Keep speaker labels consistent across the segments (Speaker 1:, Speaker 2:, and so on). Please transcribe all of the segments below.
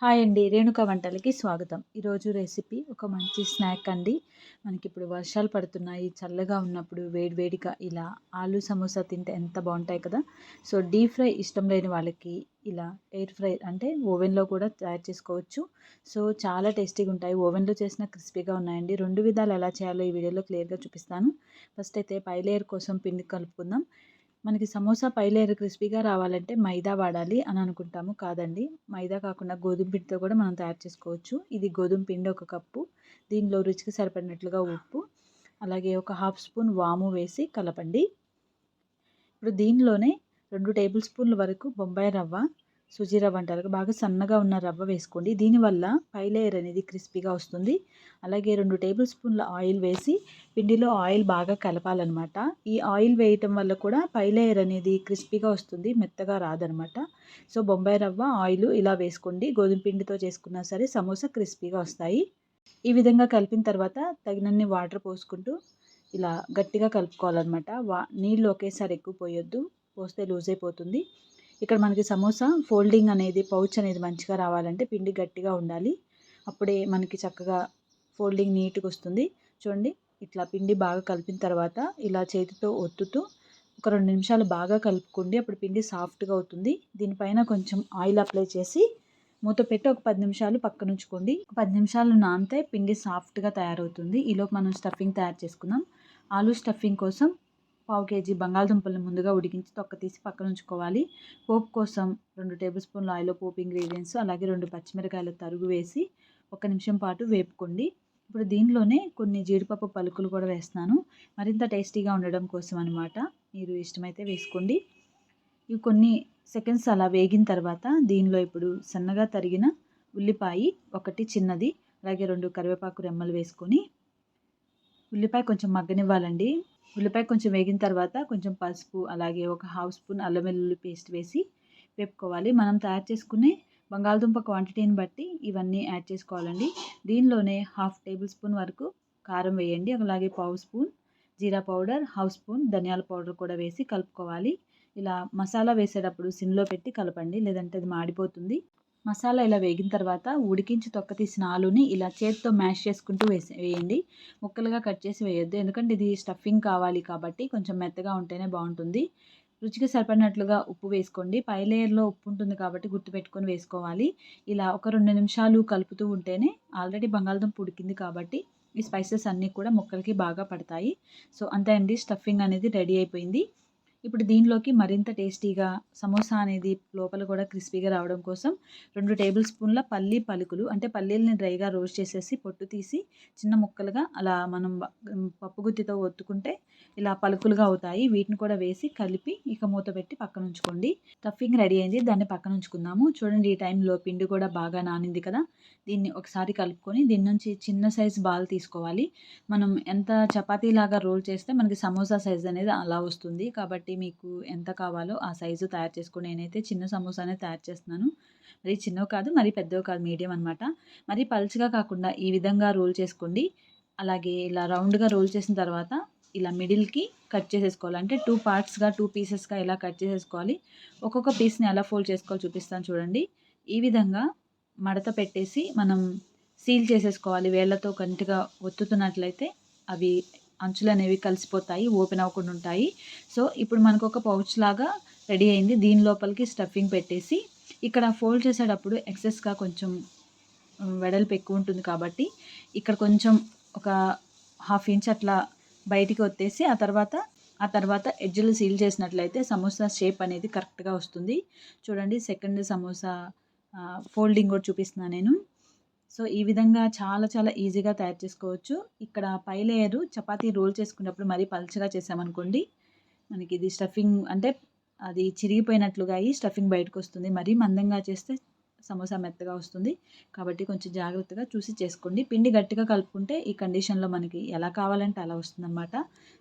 Speaker 1: Hi అండి రేణుక వంటలకి స్వాగతం. ఈరోజు రెసిపీ ఒక మంచి స్నాక్ అండి. మనకి ఇప్పుడు వర్షాలు పడుతున్నాయి చల్లగా ఉన్నప్పుడు వేడివేడిగా ఇలా ఆలు సమోసా తింటే ఎంత బాగుంటాయి కదా. సో డీప్ ఫ్రై ఇష్టం లేని వాళ్ళకి ఇలా ఎయిర్ ఫ్రై అంటే ఓవెన్లో కూడా తయారు చేసుకోవచ్చు. సో చాలా టేస్టీగా ఉంటాయి. ఓవెన్లో చేసిన క్రిస్పీగా ఉన్నాయండి. రెండు విధాలు ఎలా చేయాలో ఈ వీడియోలో క్లియర్గా చూపిస్తాను. ఫస్ట్ అయితే పై లేయర్ కోసం పిండి కలుపుకుందాం. మనకి సమోసా పైలేరు క్రిస్పీగా రావాలంటే మైదా వాడాలి అని అనుకుంటాము కాదండి. మైదా కాకుండా గోధుమ పిండితో కూడా మనం తయారు చేసుకోవచ్చు. ఇది గోధుమ పిండి ఒక కప్పు దీనిలో రుచికి సరిపడినట్లుగా ఉప్పు అలాగే ఒక హాఫ్ స్పూన్ వాము వేసి కలపండి. ఇప్పుడు దీనిలోనే రెండు టేబుల్ స్పూన్ల వరకు బొంబాయి రవ్వ సుజీ రవ్వ అంటారు బాగా సన్నగా ఉన్న రవ్వ వేసుకోండి. దీనివల్ల పై లేయర్ అనేది క్రిస్పీగా వస్తుంది. అలాగే రెండు టేబుల్ స్పూన్ల ఆయిల్ వేసి పిండిలో ఆయిల్ బాగా కలపాలన్నమాట. ఈ ఆయిల్ వేయటం వల్ల కూడా పై లేయర్ అనేది క్రిస్పీగా వస్తుంది మెత్తగా రాదనమాట సో బొంబాయి రవ్వ ఆయిల్ ఇలా వేసుకోండి. గోధుమ పిండితో చేసుకున్నా సరే సమోసా క్రిస్పీగా వస్తాయి. ఈ విధంగా కలిపిన తర్వాత తగినన్ని వాటర్ పోసుకుంటూ ఇలా గట్టిగా కలుపుకోవాలన్నమాట. వా నీళ్ళు ఒకేసారి ఎక్కువ పోయొద్దు. పోస్తే లూజ్ అయిపోతుంది. ఇక్కడ మనకి సమోసా ఫోల్డింగ్ అనేది పౌచ్ అనేది మంచిగా రావాలంటే పిండి గట్టిగా ఉండాలి. అప్పుడే మనకి చక్కగా ఫోల్డింగ్ నీట్గా వస్తుంది. చూడండి ఇట్లా పిండి బాగా కలిపిన తర్వాత ఇలా చేతితో ఒత్తుతూ ఒక రెండు నిమిషాలు బాగా కలుపుకోండి. అప్పుడు పిండి సాఫ్ట్గా అవుతుంది. దీనిపైన కొంచెం ఆయిల్ అప్లై చేసి మూత పెట్టి ఒక పది నిమిషాలు పక్కన ఉంచుకోండి. పది నిమిషాలు నానితే పిండి సాఫ్ట్గా తయారవుతుంది. ఈలోపు మనం స్టఫింగ్ తయారు చేసుకుందాం. ఆలూ స్టఫింగ్ కోసం పావు కేజీ బంగాళదుంపలను ముందుగా ఉడికించి తొక్క తీసి పక్కన ఉంచుకోవాలి. పోపు కోసం రెండు టేబుల్ స్పూన్ల ఆయిల్ పోపు ఇంగ్రీడియంట్స్ అలాగే రెండు పచ్చిమిరకాయలు తరుగు వేసి ఒక నిమిషం పాటు వేపుకోండి. ఇప్పుడు దీనిలోనే కొన్ని జీడిపప్పు పలుకులు కూడా వేస్తున్నాను. మరింత టేస్టీగా ఉండడం కోసం అనమాట మీరు ఇష్టమైతే వేసుకోండి. ఇవి కొన్ని సెకండ్స్ అలా వేగిన తర్వాత దీనిలో ఇప్పుడు సన్నగా తరిగిన ఉల్లిపాయ ఒకటి చిన్నది అలాగే రెండు కరివేపాకు రెమ్మలు వేసుకొని ఉల్లిపాయ కొంచెం మగ్గనివ్వాలండి. ఉల్లిపాయ కొంచెం వేగిన తర్వాత కొంచెం పసుపు అలాగే ఒక హాఫ్ స్పూన్ అల్లం వెల్లుల్లి పేస్ట్ వేసి వేపుకోవాలి. మనం తయారు చేసుకునే బంగాళదుంప క్వాంటిటీని బట్టి ఇవన్నీ యాడ్ చేసుకోవాలండి. దీనిలోనే హాఫ్ టేబుల్ స్పూన్ వరకు కారం వేయండి. అలాగే పావు స్పూన్ జీరా పౌడర్ హాఫ్ స్పూన్ ధనియాల పౌడర్ కూడా వేసి కలుపుకోవాలి. ఇలా మసాలా వేసేటప్పుడు సిమ్లో పెట్టి కలపండి. లేదంటే అది మాడిపోతుంది. మసాలా ఇలా వేగిన తర్వాత ఉడికించి తొక్క తీసిన ఆలుని ఇలా చేతితో మ్యాష్ చేసుకుంటూ వేసి వేయండి. ముక్కలుగా కట్ చేసి వేయొద్దు. ఎందుకంటే ఇది స్టఫింగ్ కావాలి కాబట్టి కొంచెం మెత్తగా ఉంటేనే బాగుంటుంది. రుచికి సరిపడినట్లుగా ఉప్పు వేసుకోండి. పై లేయర్లో ఉప్పు ఉంటుంది కాబట్టి గుర్తుపెట్టుకొని వేసుకోవాలి. ఇలా ఒక రెండు నిమిషాలు కలుపుతూ ఉంటేనే ఆల్రెడీ బంగాళదుంప ఉడికింది కాబట్టి ఈ స్పైసెస్ అన్నీ కూడా ముక్కలకి బాగా పడతాయి. సో అంతే అండి. స్టఫింగ్ అనేది రెడీ అయిపోయింది. ఇప్పుడు దీనిలోకి మరింత టేస్టీగా సమోసా అనేది లోపల కూడా క్రిస్పీగా రావడం కోసం రెండు టేబుల్ స్పూన్ల పల్లీ పలుకులు అంటే పల్లీలని డ్రైగా రోస్ట్ చేసేసి పొట్టు తీసి చిన్న ముక్కలుగా అలా మనం పప్పు గుత్తితో ఒత్తుకుంటే ఇలా పలుకులుగా అవుతాయి. వీటిని కూడా వేసి కలిపి ఇక మూత పెట్టి పక్కన ఉంచుకోండి. స్టఫింగ్ రెడీ అయింది. దాన్ని పక్కన ఉంచుకుందాము. చూడండి ఈ టైంలో పిండి కూడా బాగా నానింది కదా. దీన్ని ఒకసారి కలుపుకొని దీని నుంచి చిన్న సైజ్ బాల్ తీసుకోవాలి. మనం ఎంత చపాతీలాగా రోల్ చేస్తే మనకి సమోసా సైజ్ అనేది అలా వస్తుంది. కాబట్టి మీకు ఎంత కావాలో ఆ సైజు తయారు చేసుకుని నేనైతే చిన్న సమోసానే తయారు చేస్తున్నాను. మరి చిన్నవి కాదు మరి పెద్దవి కాదు మీడియం అనమాట మరి పల్చగా కాకుండా ఈ విధంగా రోల్ చేసుకోండి. అలాగే ఇలా రౌండ్గా రోల్ చేసిన తర్వాత ఇలా మిడిల్కి కట్ చేసేసుకోవాలి. అంటే టూ పార్ట్స్గా టూ పీసెస్గా ఇలా కట్ చేసేసుకోవాలి. ఒక్కొక్క పీస్ని ఎలా ఫోల్డ్ చేసుకోవాలి చూపిస్తాను చూడండి. ఈ విధంగా మడత పెట్టేసి మనం సీల్ చేసేసుకోవాలి. వేళ్ళతో కంటిగా ఒత్తుతున్నట్లయితే అవి అంచులు అనేవి కలిసిపోతాయి ఓపెన్ అవ్వకుండా ఉంటాయి. సో ఇప్పుడు మనకు ఒక పౌచ్ లాగా రెడీ అయింది. దీని లోపలికి స్టఫింగ్ పెట్టేసి ఇక్కడ ఫోల్డ్ చేసేటప్పుడు ఎక్సెస్గా కొంచెం వెడల్పు ఎక్కువ ఉంటుంది కాబట్టి ఇక్కడ కొంచెం ఒక హాఫ్ ఇంచ్ అట్లా బయటికి వచ్చేసి ఆ తర్వాత ఆ తర్వాత ఎడ్జ్లు సీల్ చేసినట్లయితే సమోసా షేప్ అనేది కరెక్ట్గా వస్తుంది. చూడండి సెకండ్ సమోసా ఫోల్డింగ్ కూడా చూపిస్తున్నాను నేను. సో ఈ విధంగా చాలా చాలా ఈజీగా తయారు చేసుకోవచ్చు. ఇక్కడ పై లేయరు చపాతీ రోల్ చేసుకున్నప్పుడు మరీ పలుచగా చేసామనుకోండి మనకి ఇది స్టఫింగ్ అంటే అది చిరిగిపోయినట్లుగా అయ్యి స్టఫింగ్ బయటకు వస్తుంది మరీ మందంగా చేస్తే సమోసా మెత్తగా వస్తుంది. కాబట్టి కొంచెం జాగ్రత్తగా చూసి చేసుకోండి. పిండి గట్టిగా కలుపుకుంటే ఈ కండిషన్లో మనకి ఎలా కావాలంటే అలా వస్తుందన్నమాట.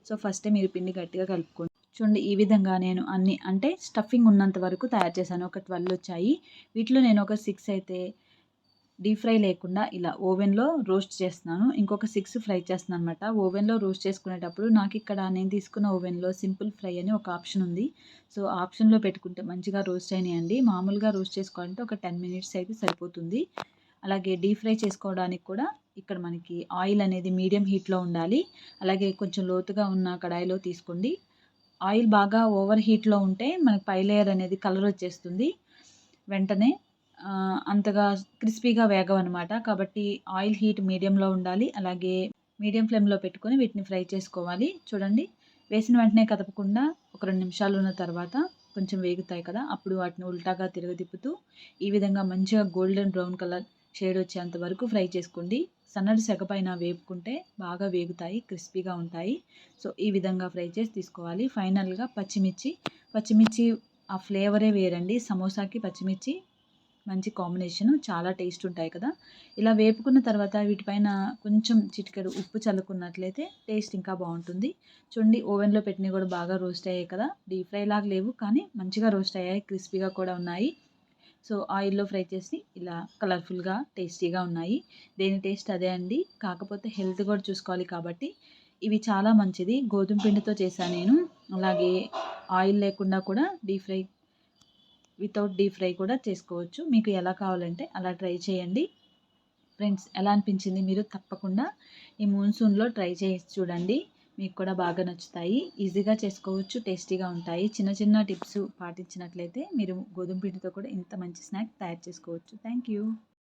Speaker 1: సో ఫస్టే మీరు పిండి గట్టిగా కలుపుకోండి. చూడండి ఈ విధంగా నేను అన్ని అంటే స్టఫింగ్ ఉన్నంత వరకు తయారు చేశాను. ఒక ట్వెల్వ్ వచ్చాయి. వీటిలో నేను ఒక సిక్స్ అయితే డీప్ ఫ్రై లేకుండా ఇలా ఓవెన్లో రోస్ట్ చేస్తున్నాను. ఇంకొక సిక్స్ ఫ్రై చేస్తున్నాను అనమాట ఓవెన్లో రోస్ట్ చేసుకునేటప్పుడు నాకు ఇక్కడ నేను తీసుకున్న ఓవెన్లో సింపుల్ ఫ్రై అని ఒక ఆప్షన్ ఉంది. సో ఆప్షన్లో పెట్టుకుంటే మంచిగా రోస్ట్ అయినాయండి. మామూలుగా రోస్ట్ చేసుకోవాలంటే ఒక టెన్ మినిట్స్ అయితే సరిపోతుంది. అలాగే డీప్ ఫ్రై చేసుకోవడానికి కూడా ఇక్కడ మనకి ఆయిల్ అనేది మీడియం హీట్లో ఉండాలి. అలాగే కొంచెం లోతుగా ఉన్న కడాయిలో తీసుకోండి. ఆయిల్ బాగా ఓవర్ హీట్లో ఉంటే మనకి పై లేయర్ అనేది కలర్ వచ్చేస్తుంది. వెంటనే అంతగా క్రిస్పీగా వేగవన్నమాట. కాబట్టి ఆయిల్ హీట్ మీడియంలో ఉండాలి. అలాగే మీడియం ఫ్లేమ్లో పెట్టుకొని వీటిని ఫ్రై చేసుకోవాలి. చూడండి వేసిన వెంటనే కదపకుండా ఒక రెండు నిమిషాలు ఉన్న తర్వాత కొంచెం వేగుతాయి కదా అప్పుడు వాటిని ఉల్టాగా తిరగదిప్పుతూ ఈ విధంగా మంచిగా గోల్డెన్ బ్రౌన్ కలర్ షేడ్ వచ్చేంత వరకు ఫ్రై చేసుకోండి. సన్నటి సెగ పైన వేపుకుంటే బాగా వేగుతాయి క్రిస్పీగా ఉంటాయి. సో ఈ విధంగా ఫ్రై చేసి తీసుకోవాలి. ఫైనల్గా పచ్చిమిర్చి. పచ్చిమిర్చి ఆ ఫ్లేవరే వేరండి. సమోసాకి పచ్చిమిర్చి మంచి కాంబినేషన్ చాలా టేస్ట్ ఉంటాయి కదా. ఇలా వేపుకున్న తర్వాత వీటిపైన కొంచెం చిటికెడు ఉప్పు చల్లుకున్నట్లయితే టేస్ట్ ఇంకా బాగుంటుంది. చూడండి ఓవెన్లో పెట్టినవి కూడా బాగా రోస్ట్ అయ్యాయి కదా. డీప్ ఫ్రై లాగా లేవు కానీ మంచిగా రోస్ట్ అయ్యాయి క్రిస్పీగా కూడా ఉన్నాయి. సో ఆయిల్లో ఫ్రై చేసి ఇలా కలర్ఫుల్గా టేస్టీగా ఉన్నాయి. దేని టేస్ట్ అదే అండి. కాకపోతే హెల్త్ కూడా చూసుకోవాలి కాబట్టి ఇవి చాలా మంచిది. గోధుమ పిండితో చేశాను నేను. అలాగే ఆయిల్ లేకుండా కూడా deep fry without deep fry కూడా చేసుకోవచ్చు. మీకు ఎలా కావాలంటే అలా ట్రై చేయండి. ఫ్రెండ్స్ ఎలా అనిపించింది మీరు తప్పకుండా ఈ మూన్సూన్లో ట్రై చేసి చూడండి. మీకు కూడా బాగా నచ్చుతాయి. ఈజీగా చేసుకోవచ్చు టేస్టీగా ఉంటాయి. చిన్న చిన్న టిప్స్ పాటించినట్లయితే మీరు గోధుమ పిండితో కూడా ఇంత మంచి స్నాక్ తయారు చేసుకోవచ్చు. Thank you